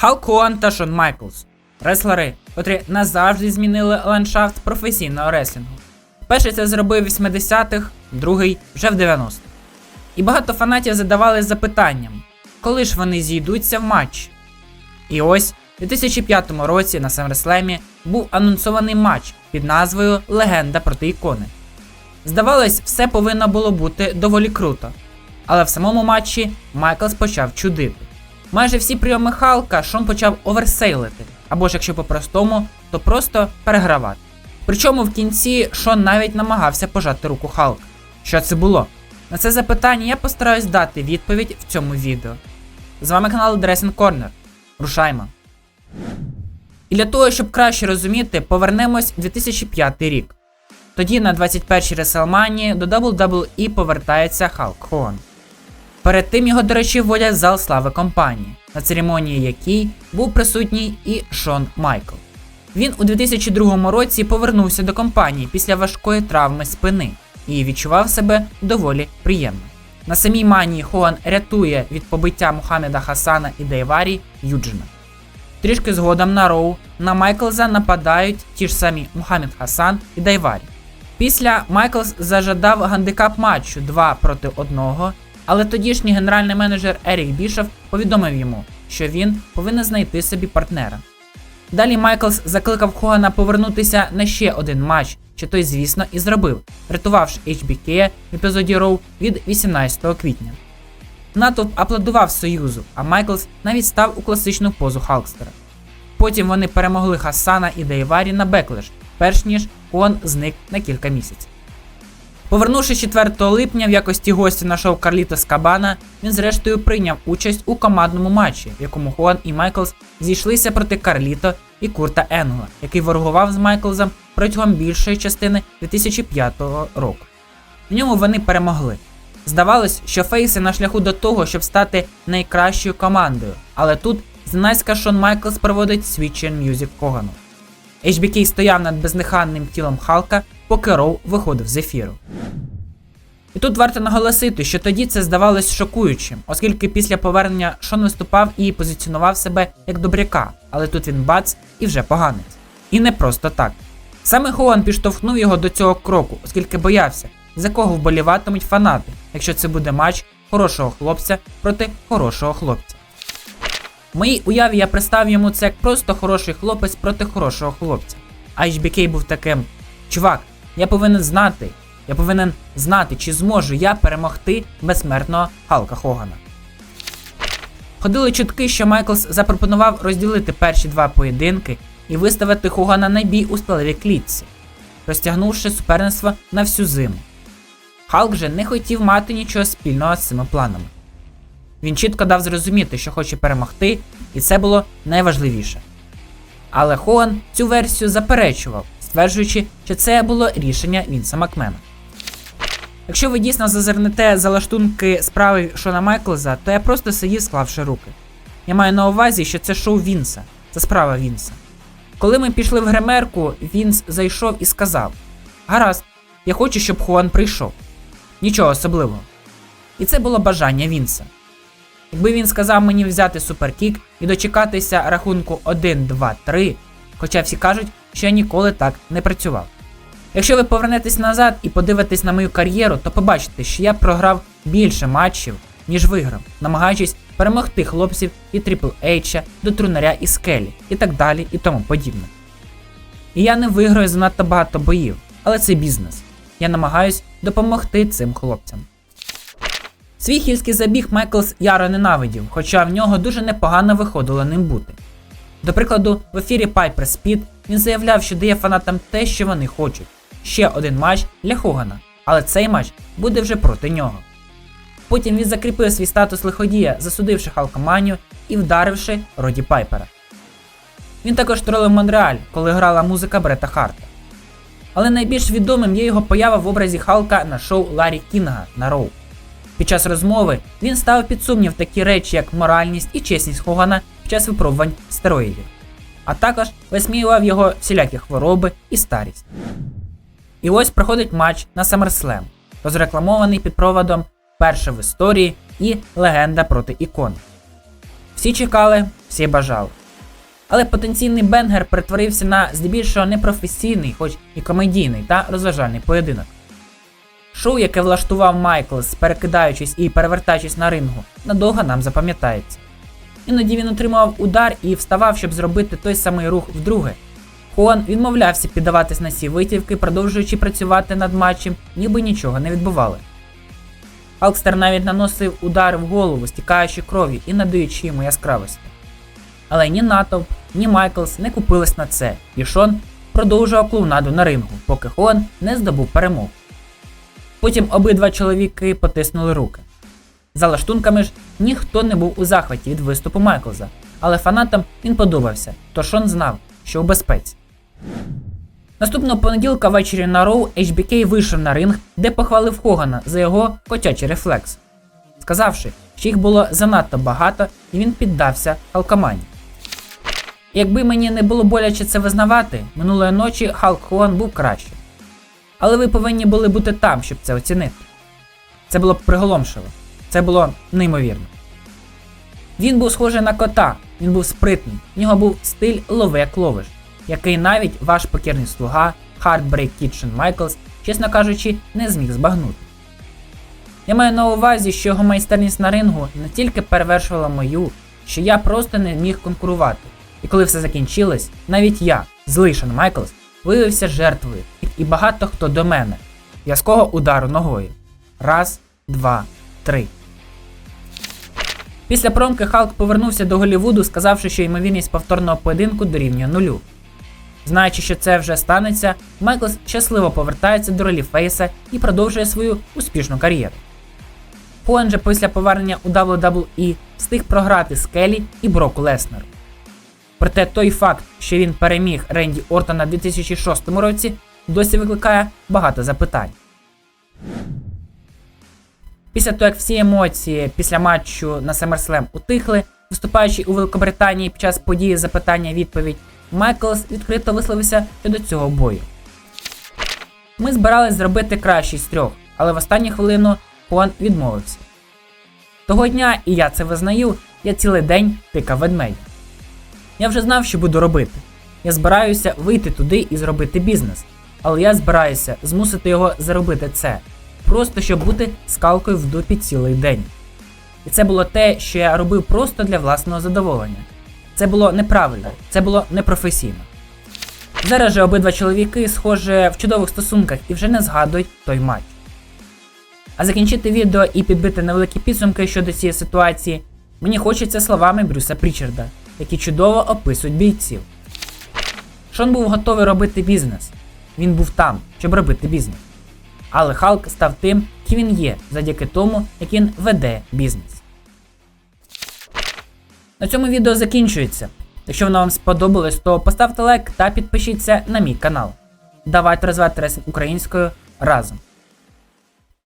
Халк Хоган та Шон Майклс. Реслери, котрі назавжди змінили ландшафт професійного реслінгу. Перший це зробив в 80-х, другий вже в 90-х. І багато фанатів задавали запитанням, коли ж вони зійдуться в матч. І ось у 2005 році на SummerSlam був анонсований матч під назвою Легенда проти ікони. Здавалось, все повинно було бути доволі круто. Але в самому матчі Майклс почав чудити. Майже всі прийоми Халка Шон почав оверсейлити, або ж якщо по-простому, то просто перегравати. Причому в кінці Шон навіть намагався пожати руку Халка. Що це було? На це запитання я постараюсь дати відповідь в цьому відео. З вами канал Dressing Corner. Рушаймо. І для того, щоб краще розуміти, повернемось в 2005 рік. Тоді на 21-й WrestleMania до WWE повертається Халк Хоган. Перед тим його, до речі, вводять в зал слави компанії, на церемонії якій був присутній і Шон Майкл. Він у 2002 році повернувся до компанії після важкої травми спини і відчував себе доволі приємно. На самій манії Хоган рятує від побиття Мухаммеда Хасана і Дейварі Юджина. Трішки згодом на Роу на Майклза нападають ті ж самі Мухаммед Хасан і Дайварі. Після Майклз зажадав гандикап матчу 2 проти 1, але тодішній генеральний менеджер Ерік Бішов повідомив йому, що він повинен знайти собі партнера. Далі Майклс закликав Хогана повернутися на ще один матч, що той, звісно, і зробив, врятувавши HBK в епізоді Роу від 18 квітня. Натовп аплодував Союзу, а Майклс навіть став у класичну позу Халкстера. Потім вони перемогли Хасана і Дейварі на Беклеш, перш ніж Хоган зник на кілька місяців. Повернувшись 4 липня в якості гостя на шоу Карлітос Кабана, він зрештою прийняв участь у командному матчі, в якому Хуан і Майклс зійшлися проти Карліто і Курта Енгла, який ворогував з Майклзом протягом більшої частини 2005 року. В ньому вони перемогли. Здавалось, що Фейси на шляху до того, щоб стати найкращою командою, але тут зненацька Шон Майклс проводить Chain Music Хогану. HBK стояв над безнеханним тілом Халка, поки Роу виходив з ефіру. І тут варто наголосити, що тоді це здавалось шокуючим, оскільки після повернення Шон виступав і позиціонував себе як добряка, але тут він бац і вже поганець. І не просто так. Саме Хоган підштовхнув його до цього кроку, оскільки боявся, за кого вболіватимуть фанати, якщо це буде матч хорошого хлопця проти хорошого хлопця. В моїй уяві я представив йому це як просто хороший хлопець проти хорошого хлопця. А HBK був таким: чувак, я повинен знати, я повинен знати, чи зможу я перемогти безсмертного Халка Хогана. Ходили чутки, що Майклс запропонував розділити перші два поєдинки і виставити Хогана на бій у сталевій клітці, розтягнувши суперництво на всю зиму. Халк же не хотів мати нічого спільного з цими планами. Він чітко дав зрозуміти, що хоче перемогти, і це було найважливіше. Але Хоган цю версію заперечував, стверджуючи, що це було рішення Вінса Макмена. Якщо ви дійсно зазирнете за лаштунки справи Шона Майклза, то я просто сидів, склавши руки. Я маю на увазі, що це шоу Вінса, це справа Вінса. Коли ми пішли в гримерку, Вінс зайшов і сказав: Гаразд, я хочу, щоб Хуан прийшов. Нічого особливого. І це було бажання Вінса. Якби він сказав мені взяти суперкік і дочекатися рахунку 1, 2, 3, хоча всі кажуть, що я ніколи так не працював. Якщо ви повернетесь назад і подивитесь на мою кар'єру, то побачите, що я програв більше матчів, ніж виграв, намагаючись перемогти хлопців від Triple H до трунаря і скелі, і так далі, і тому подібне. І я не виграю занадто багато боїв, але це бізнес. Я намагаюсь допомогти цим хлопцям. Свій хільський забіг Майклс яро ненавидів, хоча в нього дуже непогано виходило ним бути. До прикладу, в ефірі Piper Speed він заявляв, що дає фанатам те, що вони хочуть. Ще один матч для Хогана, але цей матч буде вже проти нього. Потім він закріпив свій статус лиходія, засудивши Халкоманію і вдаривши Роді Пайпера. Він також тролив Монреаль, коли грала музика Брета Харта. Але найбільш відомим є його поява в образі Халка на шоу Ларі Кінга на Роу. Під час розмови він ставив під сумнів такі речі, як моральність і чесність Хогана під час випробувань стероїдів, а також висміював його всілякі хвороби і старість. І ось проходить матч на SummerSlam, розрекламований під проводом перша в історії і легенда проти ікон. Всі чекали, всі бажали. Але потенційний бенгер перетворився на здебільшого непрофесійний, хоч і комедійний та розважальний поєдинок. Шоу, яке влаштував Майклс, перекидаючись і перевертаючись на рингу, надовго нам запам'ятається. Іноді він отримував удар і вставав, щоб зробити той самий рух вдруге. Хуан відмовлявся піддаватись на ці витівки, продовжуючи працювати над матчем, ніби нічого не відбували. Халкстер навіть наносив удари в голову, стікаючи кров'ю і надаючи йому яскравості. Але ні натовп, ні Майклс не купились на це, і Шон продовжував клоунаду на рингу, поки Хуан не здобув перемогу. Потім обидва чоловіки потиснули руки. За лаштунками ж ніхто не був у захваті від виступу Майклза, але фанатам він подобався, то Шон знав, що у безпеці. Наступного понеділка ввечері на Роу HBK вийшов на ринг, де похвалив Хогана за його котячий рефлекс, сказавши, що їх було занадто багато, і він піддався халкомані. Якби мені не було боляче це визнавати, минулої ночі Халк Хоган був краще. Але ви повинні були бути там, щоб це оцінити. Це було б приголомшило, це було неймовірно. Він був схожий на кота, він був спритний, в нього був стиль лове як ловиш, який навіть ваш покірний слуга Heartbreak Kitchen Michaels, чесно кажучи, не зміг збагнути. Я маю на увазі, що його майстерність на рингу не тільки перевершувала мою, що я просто не міг конкурувати. І коли все закінчилось, навіть я, злий Шон Майклс, виявився жертвою, і багато хто до мене. В'язкого удару ногою. Раз, два, три. Після промки Халк повернувся до Голлівуду, сказавши, що ймовірність повторного поєдинку дорівнює нулю. Знаючи, що це вже станеться, Майклс щасливо повертається до ролі Фейса і продовжує свою успішну кар'єру. Хуан же після повернення у WWE встиг програти Скелі і Броку Леснеру. Проте той факт, що він переміг Ренді Ортона в 2006 році, досі викликає багато запитань. Після того, як всі емоції після матчу на SummerSlam утихли, виступаючи у Великобританії під час події запитання-відповідь, Майклс відкрито висловився щодо цього бою. Ми збирались зробити кращий з трьох, але в останню хвилину Хуан відмовився. Того дня, і я це визнаю, я цілий день тикав ведмедя. Я вже знав, що буду робити. Я збираюся вийти туди і зробити бізнес. Але я збираюся змусити його заробити це, просто щоб бути скалкою в дупі цілий день. І це було те, що я робив просто для власного задоволення. Це було неправильно, це було непрофесійно. Зараз же обидва чоловіки, схоже, в чудових стосунках і вже не згадують той матч. А закінчити відео і підбити невеликі підсумки щодо цієї ситуації мені хочеться словами Брюса Прічарда, які чудово описують бійців. Шон був готовий робити бізнес. Він був там, щоб робити бізнес. Але Халк став тим, ким він є, завдяки тому, як він веде бізнес. На цьому відео закінчується. Якщо воно вам сподобалось, то поставте лайк та підпишіться на мій канал. Давайте розвивати рестлінг українською разом.